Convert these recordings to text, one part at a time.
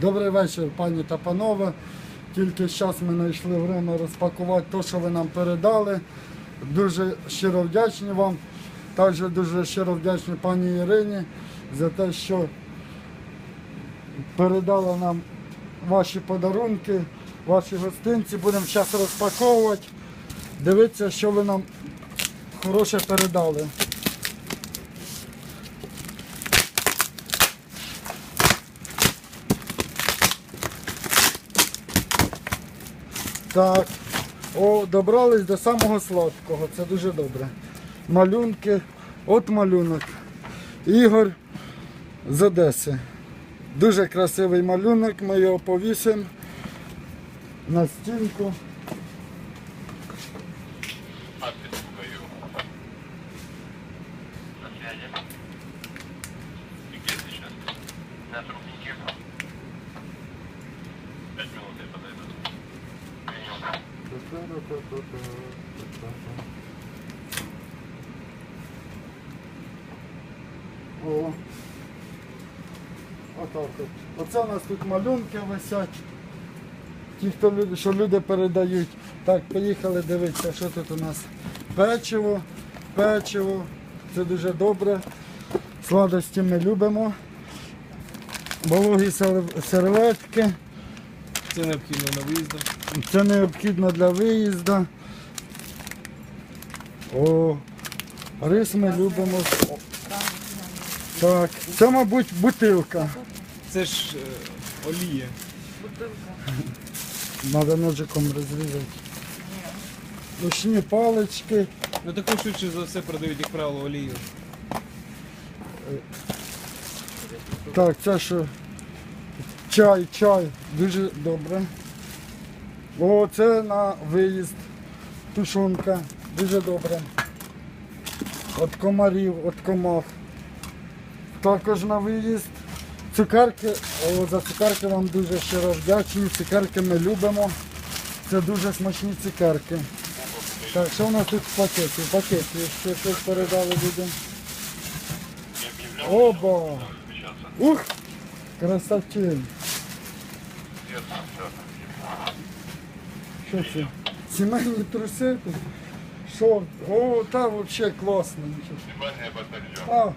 Добрий вечір, пані та панове. Тільки зараз ми знайшли время розпакувати те, що ви нам передали. Дуже щиро вдячні вам. Також дуже щиро вдячні пані Ірині за те, що передала нам ваші подарунки, ваші гостинці. Будемо зараз розпаковувати. Дивіться, що ви нам хороше передали. Так. О, добрались до самого сладкого. Це дуже добре. Малюнки. От малюнок. Ігор з Одеси. Дуже красивий малюнок. Ми його повісимо на стінку. О. Отак от. Оце у нас тут малюнки висять. Ті, хто люди, що люди передають. Так, поїхали дивитися, що тут у нас. Печиво, печиво. Це дуже добре. Сладості ми любимо. Вологі серветки. Це необхідно на виїздах. Це необхідно для виїзду. О, рис ми любимо. Так, це, мабуть, бутилка. Це ж е, олія. Треба ножиком розрізати. Ручні палички. Ну таку швидше за все продають, як правило, олію. Так, це що? Чай, чай. Дуже добре. О, це на виїзд. Тушонка. Дуже добре. От комарів, от комах. Також на виїзд. Цукерки, о, за цукерки вам дуже щиро вдячні. Цукерки ми любимо. Це дуже смачні цукерки. Так, що у нас тут в пакеті? В пакеті ще щось передали людям. Оба! Ух! Красавчик! Що це? Сімейні труси? Шорт. О, та взагалі класно. Внимание, батальон.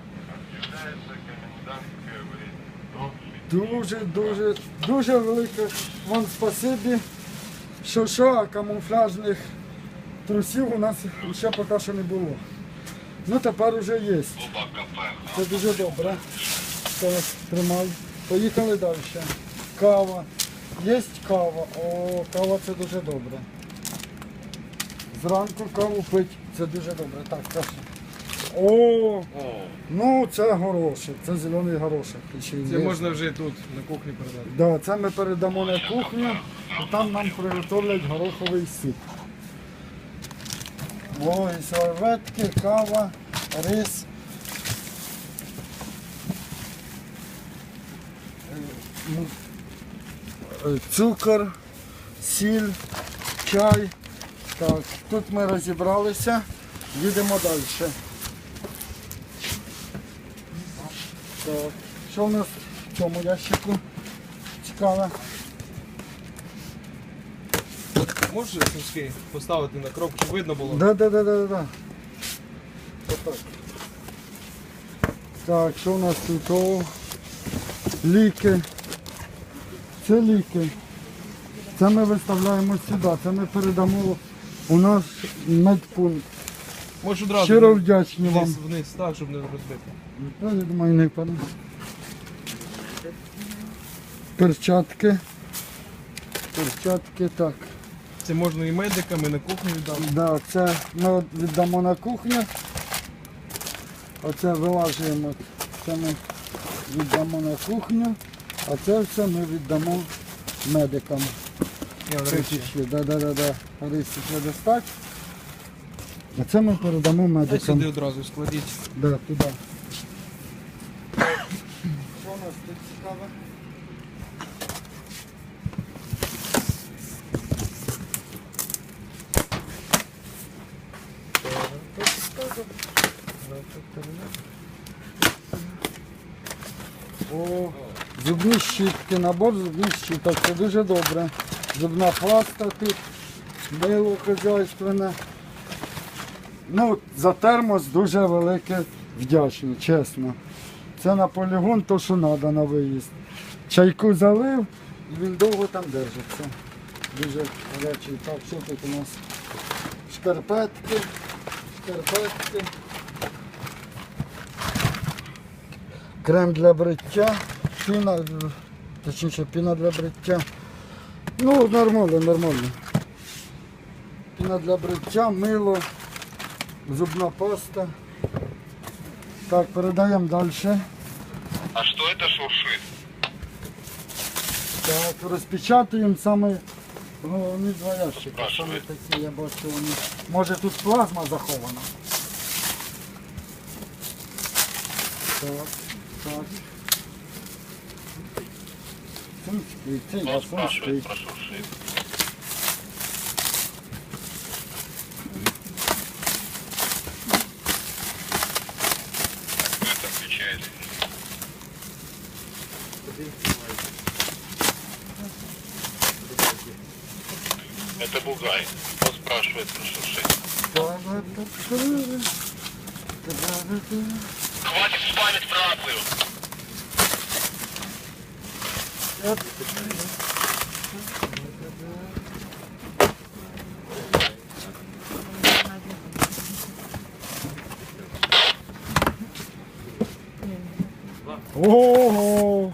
Дуже, дуже, дуже велике вам спасибі. Що що, а камуфляжних трусів у нас ще поки що не було. Ну тепер вже є. Це дуже добре. Так, тримай. Поїхали далі. Кава. Є кава. О, кава це дуже добре. Зранку каву пить, це дуже добре. Так, так. О, О, ну це горошок, це зелений горошок. Ще Це є. можна вже тут на кухні продати. Да, це ми передамо на кухню, і там нам приготовлять гороховий суп. Ой, серветки, кава, рис. Е, ну, Цукор, сіль, чай. Так, тут ми розібралися, їдемо далі. Так, що в нас в цьому ящику? Цікаве. Можеш сумський поставити на кров, щоб видно було? Да, да, да, да, да. Отак. Так, що у нас тут? О, ліки. Це ліки. Це ми виставляємо сюди. Це ми передамо у наш медпункт. Можеш одразу Щиро вдячні вам. вниз, так, щоб не розбити. Ну, Я думаю, не пора. Перчатки. Перчатки, так. Це можна і медикам, і на кухню віддати. Да, це ми от віддамо на кухню. Оце вилажуємо. Це ми віддамо на кухню, а це все ми віддамо медикам. Я Це речі. Да, да, да, да. Рисі. А це ми передамо А медикам. сюди одразу складіть. Да, туди. Що у нас тут цікаве? О, Зубні щітки, набор зубних щіток, це дуже добре. Зубна паста тут, мило хазяйственне. Ну, за термос дуже велике вдячний, чесно. Це на полігон то, що треба на виїзд. Чайку залив і він довго там держиться. Дуже гарячий. Так, що тут у нас? Шкарпетки, шкарпетки. Крем для бриття, піна, точніше піна для бриття. Ну, нормально, нормально. Піна для бриття, мило, зубна паста. Так, передаємо далі. А что это шуршит? Так, розпечатуємо саме головні два ящика. Саме такі, я бачу, вони. Може тут плазма захована. Так, так. Сумський, це я сумський. про спрашивает про шуршит. Хватит спамить про рацию. Ого!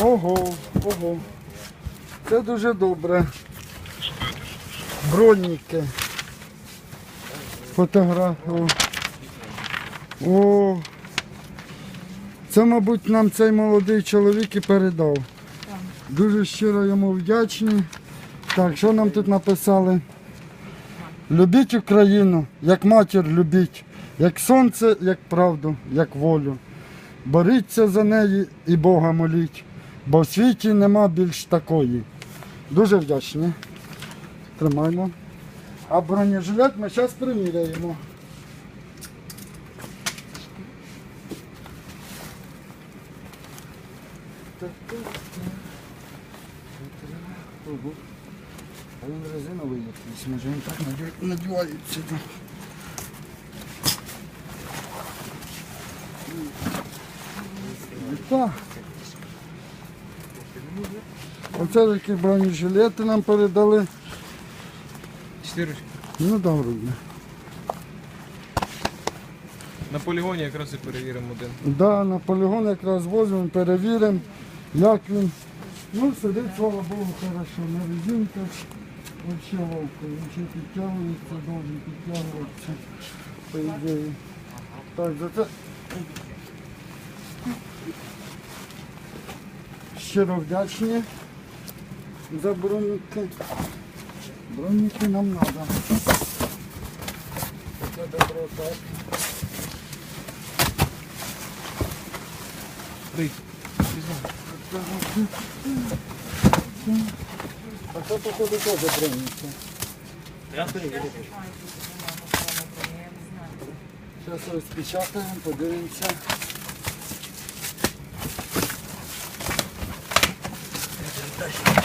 Ого, ого. Це дуже добре. Броніки. Фотографію. О. Це, мабуть, нам цей молодий чоловік і передав. Дуже щиро йому вдячні. Так, що нам тут написали? Любіть Україну, як матір любіть, як сонце, як правду, як волю. Боріться за неї і Бога моліть, бо в світі нема більш такої. Дуже вдячні. Тримаймо. А бронежилет ми зараз приміряємо. А він резиновий якийсь, може він так надівається. Так. Оце такі бронежилети нам передали. Чотирочка. Ну добре. На полігоні якраз і перевіримо один. Да, на полігон якраз возьмемо, перевіримо, як він. Ну, сидить, слава Богу, хорошо. На резинках вообще ловко. Нічого підтягується, должен підтягуватися, по ідеї. Так, за це. Щиро вдячні за броніки. Броніки нам треба. Таке добро так. Прийдь. А це походу теж броніки. Зараз розпечатаємо, подивимося. Подивимося,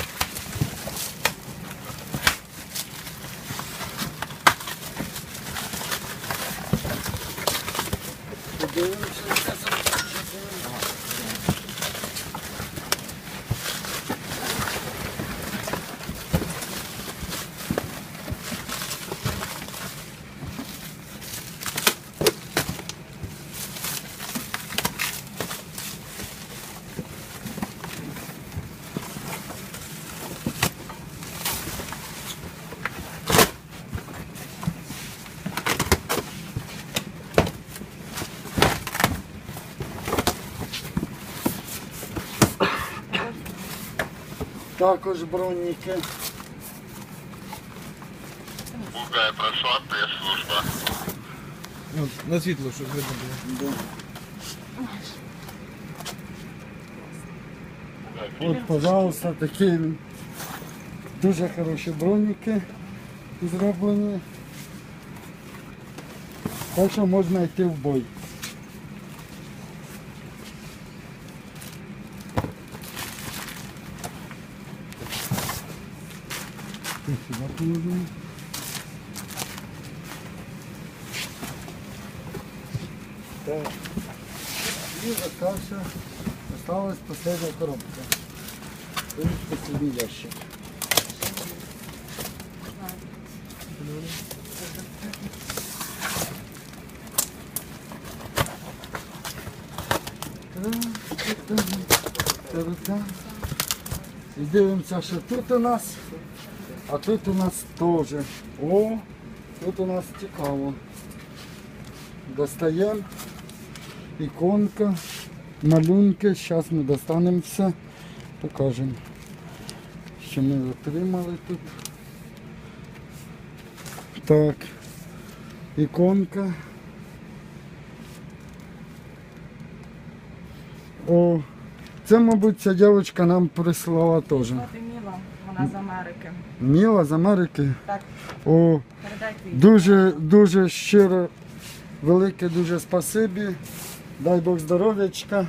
Також броніки. Бугай, прошла пресс-служба. Ну, на світло, щоб видно було. От, пожалуйста, такі дуже хороші броніки зроблені. Так що можна йти в бой. Положимо. Так. І остався, осталась последня коробка. Ось последний ящик. І дивимося, що тут у нас, а тут у нас теж. О, тут у нас цікаво. Достаємо іконка, малюнки. Зараз ми достанемо все, покажемо, що ми отримали тут. Так, іконка. О, це, мабуть, ця дівчинка нам прислала теж. Вона з Америки. Міла з Америки. Так, О, передайте їй. дуже, дуже щиро, велике дуже спасибі. Дай Бог здоров'ячка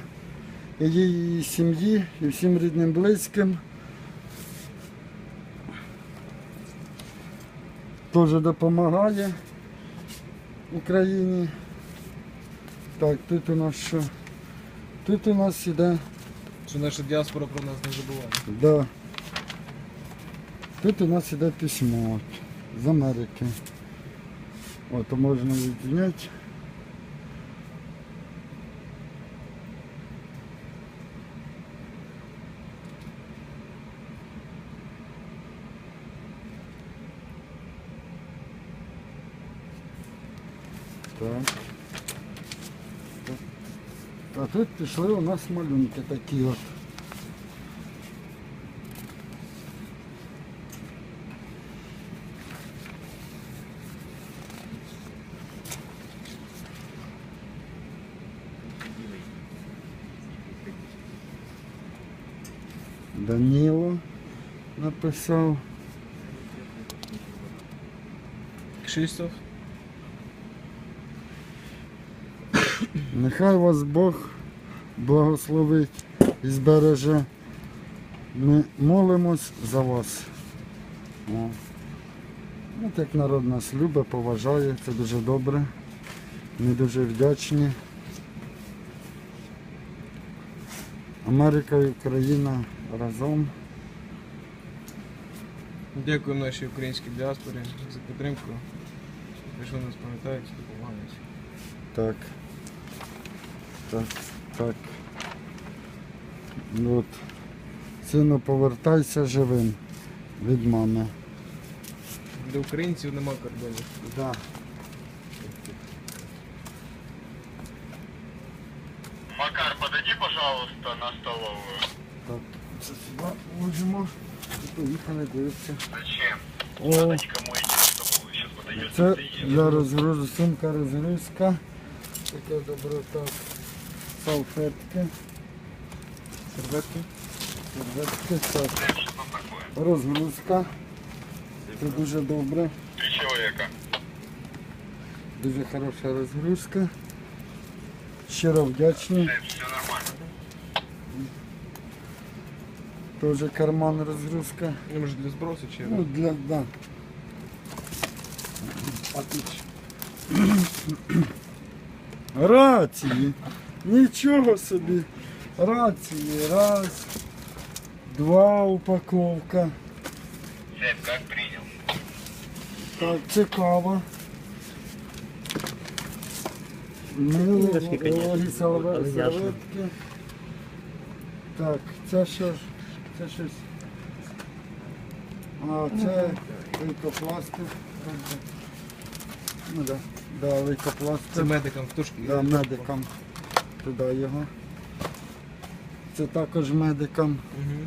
і її сім'ї, і всім рідним близьким. Теж допомагає Україні. Так, тут у нас що? Тут у нас іде Що наша діаспора про нас не забуває. Да. Тут у нас іде письмо от, з Америки. От можна відзняти. Так. А тут пішли у нас малюнки такі от. Даніло написав. Кшиштоф. Нехай вас Бог благословить і збереже. Ми молимось за вас. О. От як народ нас любить, поважає, це дуже добре. Ми дуже вдячні. Америка і Україна разом. Дякуємо нашій українській діаспорі за підтримку. Що нас пам'ятають допомагають. Так. Так, так. Ну От. Сину, повертайся живим від мами. Для українців нема кордонів. Да. Макар, подойди, пожалуйста, на столовую. Так, це сюди ложимо і поїхали дивитися. Зачем? О, це для розгрузу, сумка розгрузка. Таке добро так. Салфетки, Серветки. серветки, такое? Розгрузка. Це дуже добре. Три человека. Дуже хороша розгрузка. Щиро вдячні. Все нормально. Тоже карман розгрузка. Ну, може для збросу чи Ну, для, да. Отлично. Рації. Нічого собі. Рації. Раз, два упаковка. Сядь, как принял? Так, цікаво. Мило, вологі салве- серветки. Так, це що? ж? Це щось. А, це лейкопластир. Ну да, да, це медикам в тушки. Да, медикам. Туди його. Це також медикам. Угу.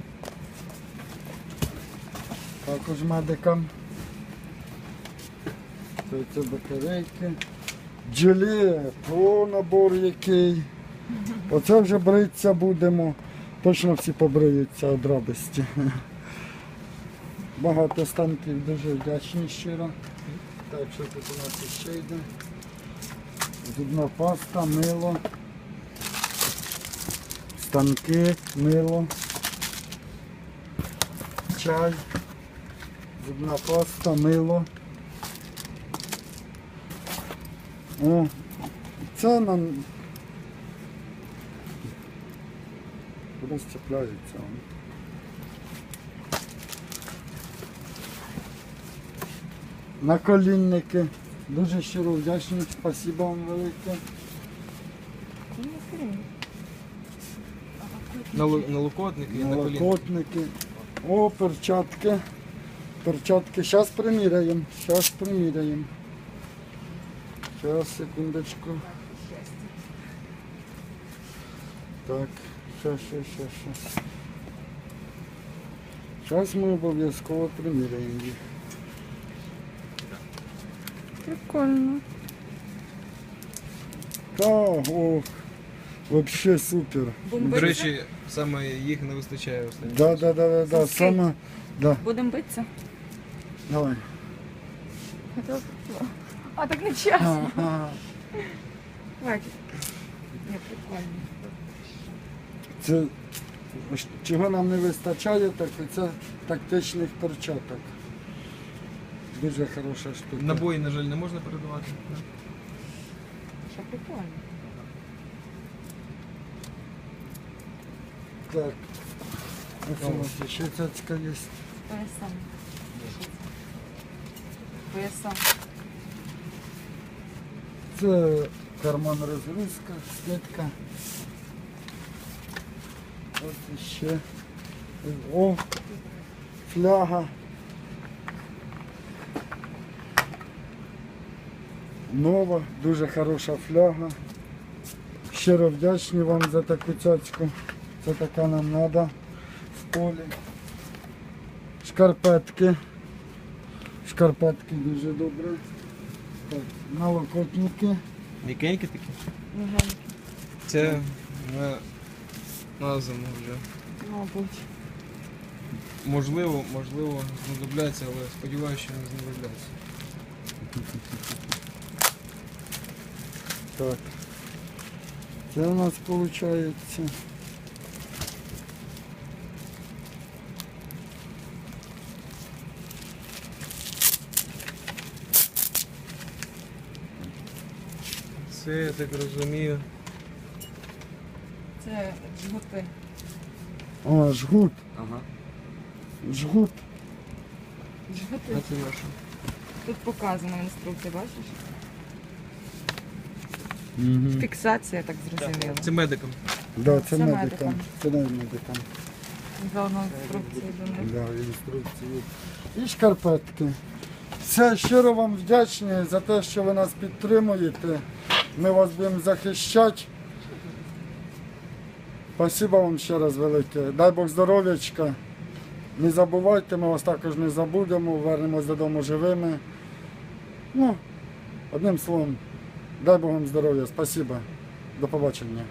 Також медикам. Це, це батарейки. Джилет, о набор який. Оце вже бритися будемо. Точно всі побриються від радості. Багато станків, дуже вдячні щиро. Так, що тут у нас ще йде? Зубна паста, мило. Станки, мило. Чай. зубна паста, мило. О, це нам розцепляється. Наколінники. Дуже щиро вдячний, спасибо вам велике. Налу- Налокотники і на коліна. Молокотники. О, перчатки. Перчатки. Зараз приміряємо. Зараз приміряємо. Зараз, секундочку. Так, ще, ще. Зараз ми обов'язково приміряємо їх. Прикольно. Та, ох, вообще супер. До речі, саме їх не вистачає останнім. Да, да, да, да, да. Соски. Саме, да, Будемо битися? давай. А так не чесно. Ага. Хватить. Ні, прикольно. Це чого нам не вистачає, так це тактичних перчаток. Дуже хороша штука. Набої, на жаль, не можна передавати. Що прикольно. Так. Ось у нас ще цяцька є. Поясом. Поясом. Це карман розгрузка, слідка. Ось ще. О, фляга. Нова, дуже хороша фляга. Щиро вдячні вам за таку цяцьку. Це така нам треба в полі. Шкарпетки. Шкарпетки дуже добре. Так, налокотники. М'якенькі такі. Це на, на зиму вже. Мабуть. Можливо, можливо, знадобляться, але сподіваюся, що не знадобляться. Так. Це у нас виходить. Це, я так розумію. Це жгути. О, жгут. Ага. Жгут. А Жгути. це наше. Тут показано інструкція, бачиш? Угу. Фіксація, так зрозуміла. Це медикам. Да, це, Це медикам. медикам. Це не медикам. Заодно інструкції до них. Да, інструкції. І шкарпетки. Все, щиро вам вдячні за те, що ви нас підтримуєте. Ми вас будемо захищати. Спасибо вам ще раз велике. Дай Бог здоров'ячка. Не забувайте, ми вас також не забудемо, вернемось додому живими. Ну, одним словом, дай Бог вам здоров'я. Спасибо. До побачення.